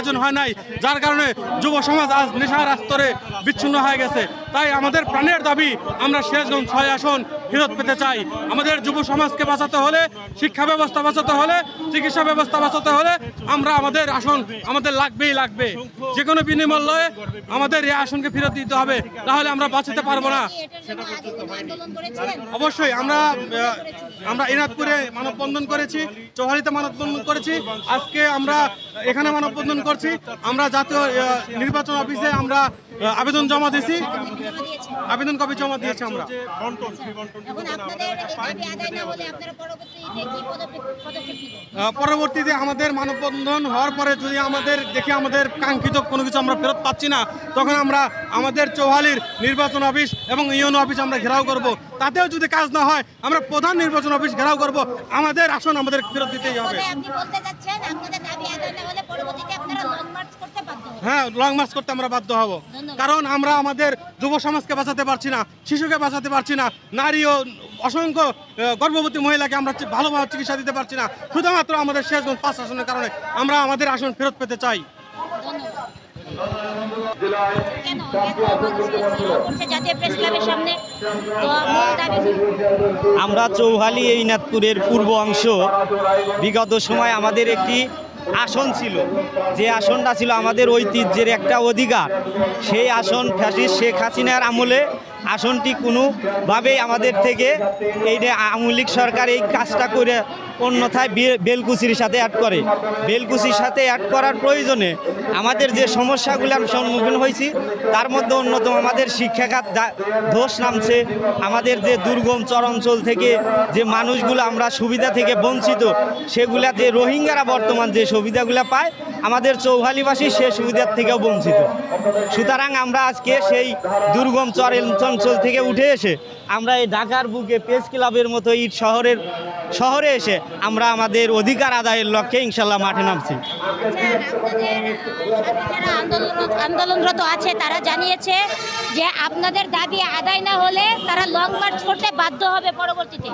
আয়োজন হয় নাই যার কারণে যুব সমাজ আজ নেশার আস্তরে বিচ্ছিন্ন হয়ে গেছে। তাই আমাদের প্রাণের দাবি আমরা সিরাজগঞ্জ ছয় আসন ফেরত পেতে চাই। আমাদের যুব সমাজকে বাঁচাতে হলে, শিক্ষা ব্যবস্থা বাঁচাতে হলে, চিকিৎসা ব্যবস্থা বাঁচাতে হলে আমরা আমাদের আসন আমাদের লাগবেই লাগবে। যে কোনো বিনিময়ে আমাদের এই আসনকে ফেরত দিতে হবে, তাহলে আমরা বাঁচাতে পারব না। অবশ্যই আমরা আমরা এনাদপুরে মানববন্ধন করেছি চৌহারিতে মানববন্ধন করেছি, আজকে আমরা এখানে মানববন্ধন করছি। আমরা জাতীয় নির্বাচন অফিসে আমরা আবেদন জমা দিয়েছি। আবেদন কপি জমা দিয়েছি আমরা? পরবর্তীতে আমাদের মানববন্ধন হওয়ার পরে যদি আমাদের দেখি আমাদের কাঙ্ক্ষিত কোনো কিছু আমরা ফেরত পাচ্ছি না তখন আমরা আমাদের চৌহালির নির্বাচন অফিস এবং ইউনো অফিস আমরা ঘেরাও করব। তাতেও যদি কাজ না হয় আমরা প্রধান নির্বাচন অফিস ঘেরাও করব। আমাদের আসন আমাদের ফেরত দিতেই হবে বলে আপনি বলতে চাচ্ছেন আপনাদের দাবি আদায় না হলে পরবর্তীতে আপনারা লং মার্চ করতে বাধ্য হবেন হ্যাঁ লং মার্চ করতে আমরা বাধ্য হব। কারণ আমরা আমাদের যুব সমাজকে বাঁচাতে পারছি না শিশুকে বাঁচাতে পারছি না নারী ও অসংখ্য গর্ভবতী মহিলাকে আমরা ভালোভাবে চিকিৎসা দিতে পারছি না। শুধুমাত্র আমাদের শেষগঞ্জ পাঁচ আসনের কারণে আমরা আমাদের আসন ফেরত পেতে চাই? আমরা চৌহালি এই নাথপুরের পূর্ব অংশ। বিগত সময় আমাদের একটি আসন ছিল। যে আসনটা ছিল আমাদের ঐতিহ্যের একটা অধিকার। সেই আসন ফ্যাসি শেখ হাসিনার আমলে আসনটি কোনোভাবেই আমাদের থেকে এই আওয়ামী লীগ সরকার এই কাজটা করে অন্যথায় বেলকুচির সাথে অ্যাড করে। বেলকুচির সাথে অ্যাড করার প্রয়োজনে আমাদের যে সমস্যাগুলো আমি সম্মুখীন হয়েছি, তার মধ্যে অন্যতম আমাদের শিক্ষাখাত ধস নামছে, আমাদের যে দুর্গম চরাঞ্চল থেকে যে মানুষগুলো আমরা সুবিধা থেকে বঞ্চিত সেগুলা যে রোহিঙ্গারা বর্তমান যে সুবিধাগুলো পায়, আমাদের চৌহালিবাসী সে সুবিধার থেকেও বঞ্চিত। সুতরাং আমরা আজকে সেই দুর্গম চর অঞ্চল থেকে উঠে এসে আমরা এই ঢাকার বুকে প্রেস ক্লাবের মতো ইট শহরের শহরে এসে আমরা আমাদের অধিকার আদায়ের লক্ষ্যে ইনশাল্লাহ মাঠে নামছি। আন্দোলনরত আছে তারা জানিয়েছে যে আপনাদের দাবি আদায় না হলে তারা লং মার্চ করতে বাধ্য হবে পরবর্তীতে।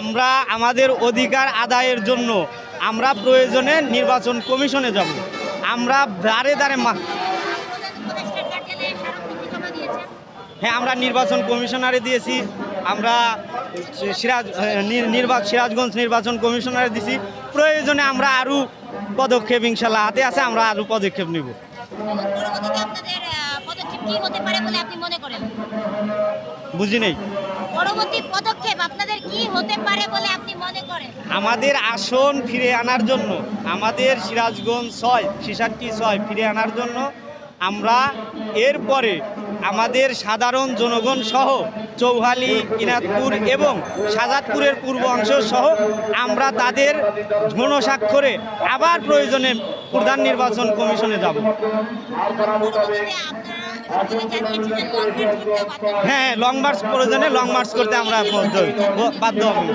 আমরা আমাদের অধিকার আদায়ের জন্য আমরা প্রয়োজনে নির্বাচন কমিশনে যাব। আমরা দাঁড়ে দাঁড়ে হ্যাঁ আমরা নির্বাচন কমিশনারে দিয়েছি আমরা সিরাজ নির- নির্বাচন সিরাজগঞ্জ নির্বাচন কমিশনারে দিছি। প্রয়োজনে আমরা আরও পদক্ষেপ ইনশাল্লাহ হাতে আছে আমরা আরও পদক্ষেপ নিব। বুঝি নেই। আমাদের আসন ফিরে আনার জন্য আমাদের সিরাজগঞ্জ ছয় শিশাট্টি ছয় ফিরে আনার জন্য আমরা এরপরে আমাদের সাধারণ জনগণ সহ চৌহালি ইনাদপুর এবং সাজাদপুরের পূর্ব অংশ সহ আমরা তাদের ঘনস্বাক্ষরে আবার প্রয়োজনে প্রধান নির্বাচন কমিশনে যাব। পরবর্তীতে আপনারা সকলে জানিয়েছেন যে লং হ্যাঁ লং মার্চ প্রয়োজনে লং মার্চ করতে আমরা বাধ্য হব।